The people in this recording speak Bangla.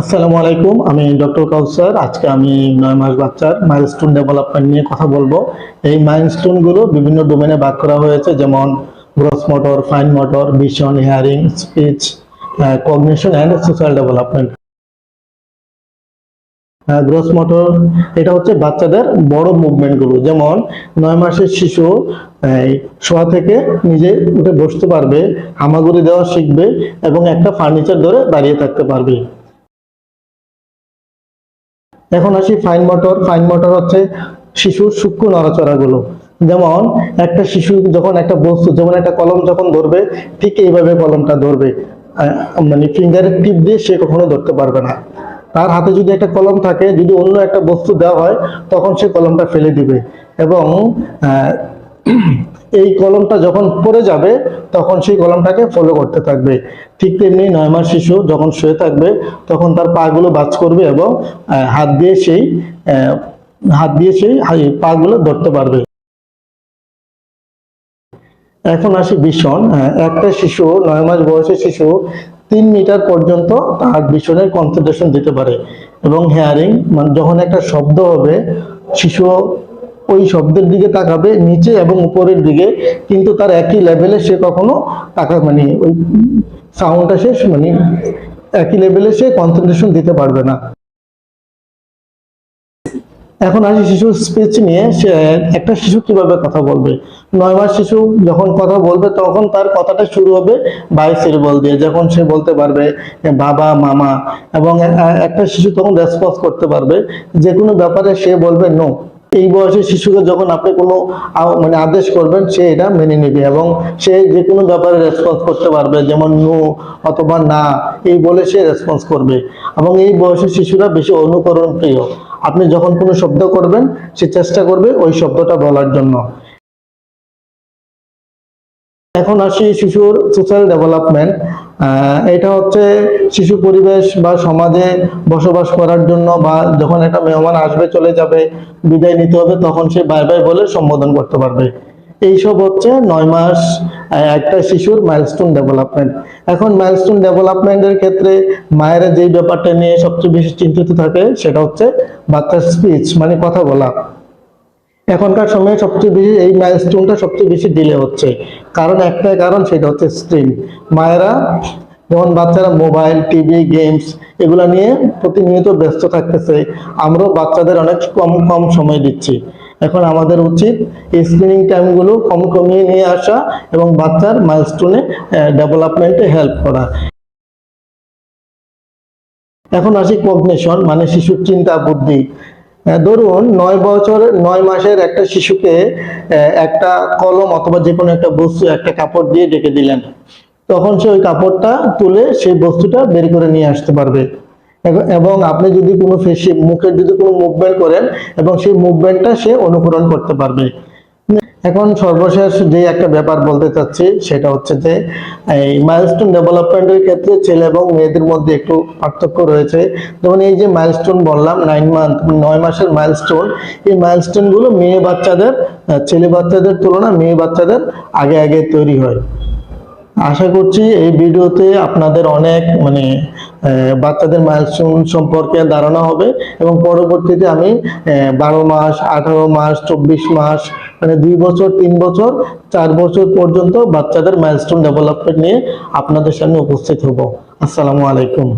আসসালামু আলাইকুম, আমি ডক্টর কাউসার। আজকে আমি নয় মাস বাচ্চার মাইলস্টোন ডেভেলপমেন্ট নিয়ে কথা বলব। এই মাইলস্টোনগুলো বিভিন্ন ডোমেনে ভাগ করা হয়েছে, যেমন gross motor fine motor vision hearing speech cognition and social development gross motor এটা হচ্ছে বাচ্চাদের বড় মুভমেন্টগুলো যেমন নয় মাসের শিশু শোয়া থেকে নিজে উঠে বসতে পারবে, হামাগুড়ি দেওয়া শিখবে এবং একটা ফার্নিচার ধরে দাঁড়িয়ে থাকতে পারবে। এখন আসি ফাইন মোটর ফাইন মোটর হচ্ছে শিশুর সূক্ষ্ম নড়াচড়াগুলো। যেমন একটা শিশু যখন একটা বস্তু, যেমন একটা কলম যখন ধরবে, ঠিক এইভাবে কলমটা ধরবে। মানে ফিঙ্গারের টিপ দিয়ে সে কখনো ধরতে পারবে না। তার হাতে যদি একটা কলম থাকে, যদি অন্য একটা বস্তু দেওয়া হয়, তখন সে কলমটা ফেলে দিবে। এবং এই কলমটা যখন পড়ে যাবে, তখন সেই কলমটাকে ফলো করতে থাকবে। ঠিক তেমনি নয় মাস শিশু যখন শুয়ে থাকবে, তখন তার পাগুলো বাজ করবে এবং হাত দিয়ে সেই হাত দিয়ে সেই পাগুলো ধরতে পারবে। এখন আসি ভীষণ একটা শিশু, নয় মাস বয়সের শিশু, তিন মিটার পর্যন্ত তার ভীষণের কনসেন্ট্রেশন দিতে পারে এবং হেয়ারিং মানে যখন একটা শব্দ হবে শিশু ওই শব্দের দিকে তাকাবে, নিচে এবং উপরের দিকে, কিন্তু তার একই লেভেলে সে কখনো তাকা মানে ওই সাউন্ডটা সে মানে একই লেভেলে সে কনসেন্ট্রেশন দিতে পারবে না। এখন আসি শিশুর স্পিচ নিয়ে, সে একটা শিশু কীভাবে কথা বলবে? নয় মাস শিশু যখন কথা বলবে, তখন তার কথাটা শুরু হবে বাই সিরিবল দিয়ে, যখন সে বলতে পারবে বাবা, মামা, এবং একটা শিশু তখন রেসপন্স করতে পারবে, যে কোনো ব্যাপারে সে বলবে নো এই বয়সের শিশুকে যখন আপনি কোনো মানে আদেশ করবেন, সে এটা মেনে নেবে এবং সে যে কোনো ব্যাপারে রেসপন্স করতে পারবে, যেমন নো অথবা না এই বলে সে রেসপন্স করবে। এবং এই বয়সের শিশুরা বেশি অনুকরণ প্রিয় আপনি যখন কোনো শব্দ করবেন, সে চেষ্টা করবে ওই শব্দটা বলার জন্য। এখন আসি শিশুর সোশ্যাল ডেভেলপমেন্ট এটা হচ্ছে শিশু পরিবেশ বা সমাজে বসবাস করার জন্য বা যখন একটা মেহমান আসবে, চলে যাবে, বিদায় নিতে হবে, তখন সে বাই বাই বলে সম্বোধন করতে পারবে। এইসব হচ্ছে নয় মাস একটা শিশুর মাইলস্টোন ডেভেলপমেন্ট এখন মাইলস্টোন ডেভেলপমেন্টের ক্ষেত্রে মায়েরা যেই ব্যাপারটা নিয়ে সবচেয়ে বেশি চিন্তিত থাকে, সেটা হচ্ছে বাচ্চার স্পিচ মানে কথা বলা। এখনকার সময়ে সবচেয়ে বেশি এই মাইলস্টোনটা সবচেয়ে বেশি ডিলে হচ্ছে। কারণ একটাই কারণ, সেটা হচ্ছে স্ক্রিন মায়েরা যেমন বাচ্চারা মোবাইল টিভি গেমস এগুলা নিয়ে প্রতিনিয়ত ব্যস্ত থাকতেছে, আমরাও বাচ্চাদের অনেক কম কম সময় দিচ্ছি। এখন আমাদের উচিত এই স্ক্রিনিং টাইমগুলো কম কমিয়ে নিয়ে আসা এবং বাচ্চার মাইলস্টোনে ডেভেলপমেন্টে হেল্প করা। এখন আসি কগনিশন মানে শিশুর চিন্তা বুদ্ধি। ধরুন নয় বছর, নয় মাসের একটা শিশুকে একটা কলম অথবা যে কোনো একটা বস্তু, একটা কাপড় দিয়ে ডেকে দিলেন। তখন সে ওই কাপড়টা তুলে সেই বস্তুটা বের করে নিয়ে আসতে পারবে। এবং- আপনি যদি কোনো ফেসে মুখের যদি কোনো মুভমেন্ট করেন, এবং সেই মুভমেন্টটা সে অনুকরণ করতে পারবে। এখন সর্বশেষ যে একটা ব্যাপার বলতে চাচ্ছি, সেটা হচ্ছে যে, এই মাইলস্টোন ডেভেলপমেন্টের ক্ষেত্রে ছেলে এবং মেয়েদের মধ্যে একটু পার্থক্য রয়েছে। যেমন এই যে মাইলস্টোন বললাম নাইন মান্থ নয় মাসের মাইলস্টোন এই মাইলস্টোনগুলো মেয়ে বাচ্চাদের ছেলে বাচ্চাদের তুলনায় মেয়ে বাচ্চাদের আগে আগে তৈরি হয়। আশা করছি এই ভিডিওতে আপনাদের অনেক মানে বাচ্চাদের মাইলস্টোন সম্পর্কে ধারণা হবে এবং পরবর্তীতে আমি বারো মাস, আঠারো মাস, চব্বিশ মাস মানে দুই বছর, তিন বছর, চার বছর পর্যন্ত বাচ্চাদের মাইলস্টোন ডেভেলপমেন্ট নিয়ে আপনাদের সামনে উপস্থিত হব। আসসালামু আলাইকুম।